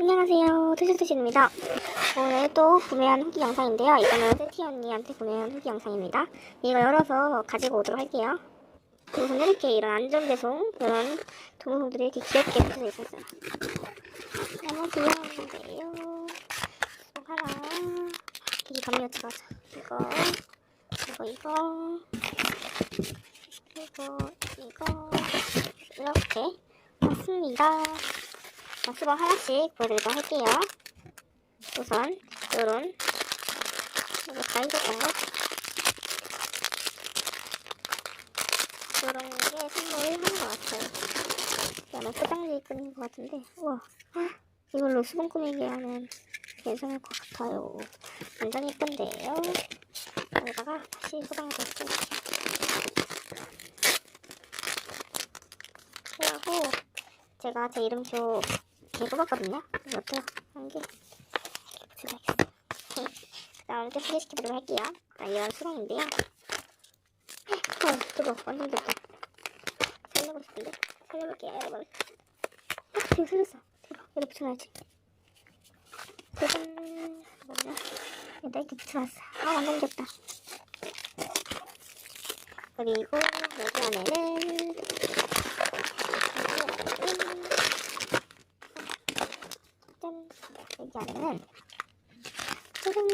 안녕하세요. 투실투실입니다. 오늘 또 구매한 후기 영상인데요. 이거는 세티 언니한테 구매한 후기 영상입니다. 이거 열어서 가지고 오도록 할게요. 그리고 이렇게 이런 안전배송, 이런 동영상들이 이렇게 귀엽게 붙여져 있었어요. 너무 귀여운데요. 하나. 되게 감미였지, 맞아. 이거, 이거, 이거. 그리고 이거. 이렇게 왔습니다. 자, 수박 하나씩 보여드리도록 할게요. 우선, 요런, 이거 다 익었던 거. 요런 게 선물 하는 것 같아요. 그다음에 포장지 끈인 것 같은데, 우와. 헉, 이걸로 수분 꾸미기 하면 괜찮을 것 같아요. 완전 예쁜데요. 여기다가 다시 넣고. 그리고 제가 제 이름표 뽑았거든요. 이것도 한 개. 붙여야겠어요. 그 다음에 또 소개시켜보도록 할게요. 자, 이런 수건인데요. 어, 뜨거 완전 뜨거 살려고 싶은데. 살려볼게요, 여러분. 아, 이거 살렸어. 대박. 여기 붙여놔야지. 짜잔. 뭐냐. 여기다 이렇게 붙여놨어. 아, 완전 귀엽다. 그리고 여기 안에는 짠 안에는 짜잔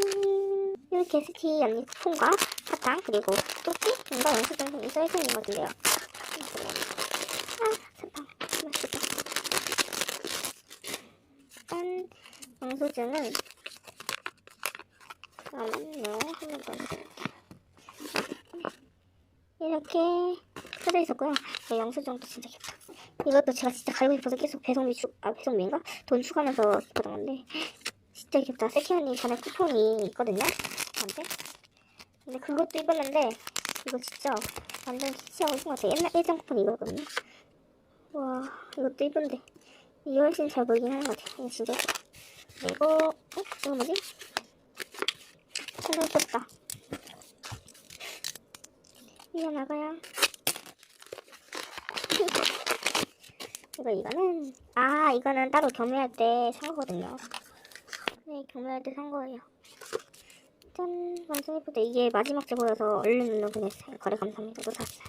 이렇게 스티 언니 쿠폰과 사탕 그리고 또띠 이거 영수증이 써있는 것 같은데요. 아 사탕. 맛있겠다. 짠 영수증은 잠깐만요 한번 더 이렇게 써져 있었고요. 네, 영수증도 진짜 귀엽다. 이것도 제가 진짜 가지고 싶어서 계속 배송비 주, 아 배송비인가? 돈 추가하면서 싶었던 건데 진짜 귀엽다. 세키 언니 전에 쿠폰이 있거든요 저한테. 근데 그것도 입었는데 이거 진짜 완전 키치하고 싶은 것 같아요. 옛날 예전 쿠폰 이거거든요. 와 이것도 이쁜데. 이게 훨씬 잘 보이긴 하는 것 같아요. 이거 진짜 예뻐 그리고 어? 이거 뭐지? 완전 귀엽다. 이거 나가 요 이거 이거는 아 이거는 따로 경매할 때 산 거거든요. 네 경매할 때 산 거예요. 짠 완전 예쁘다. 이게 마지막 제 보여서 얼른 눌러 보냈어요. 거래 감사합니다. 또 샀어요.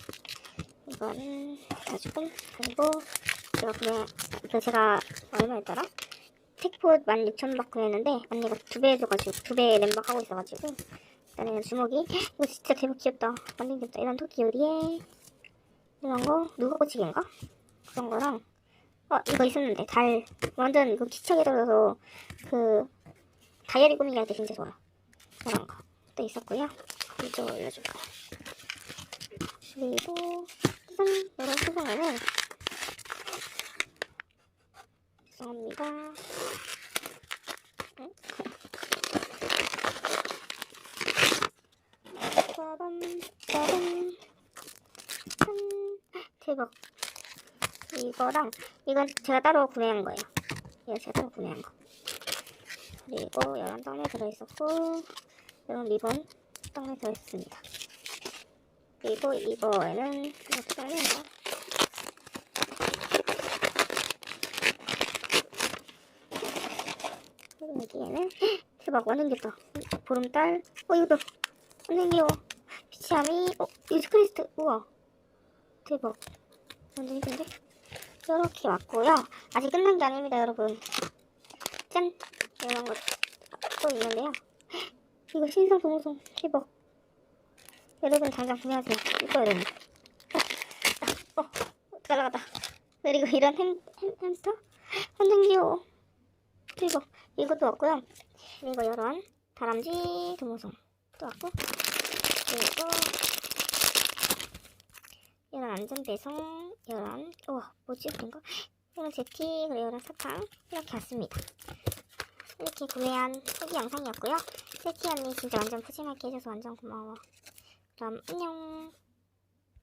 이거는 가지고 그리고 제가 그냥 그 제가 얼마였더라? 택포 16,000박 구매했는데 언니가 두 배 해줘가지고 두 배 램박 하고 있어가지고 일단은 주먹이 이거 진짜 대박 귀엽다. 완전 귀엽다. 이런 토끼 요리에 이런 거 누가 고치기인가? 그런 거랑 어 이거 있었는데 달 완전 이거 기차게 들어서 그 다이어리 꾸미기 할 때 진짜 좋아 그런 거 또 있었고요 이쪽 올려줄까요 그리고 짠 이런 수성에는 죄송합니다 응? 빠밤 빠밤 짠 대박 이거랑 이건 제가 따로 구매한 거예요. 이거 제가 따로 구매한 거. 그리고 이런 떡에 들어있었고 이런 리본 떡에 들어있습니다. 그리고 이거에는 이렇게 떨리는가? 그리고 여기에는 대박 완전 귀엽다. 보름달 어 이것도 완전 귀여워. 피치아미 어 유지 크리스트 우와 대박 완전 이쁜데? 이렇게 왔고요. 아직 끝난 게 아닙니다, 여러분. 짠! 이런 것도 있는데요. 이거 신상 동송 대박. 여러분 당장 구매하세요. 이거야 되는 어, 어, 날아갔다. 그리고 이런 햄, 햄, 햄스터? 완전 귀여워. 대박. 이것도 왔고요. 그리고 이런 다람쥐 동호송 또 왔고. 그리고 이런 안전배송, 이런, 우와, 뭐지, 이거? 이런 제티, 이런 사탕, 이렇게 왔습니다. 이렇게 구매한 후기 영상이었고요. 세티 언니 진짜 완전 푸짐하게 해줘서 완전 고마워. 그럼 안녕.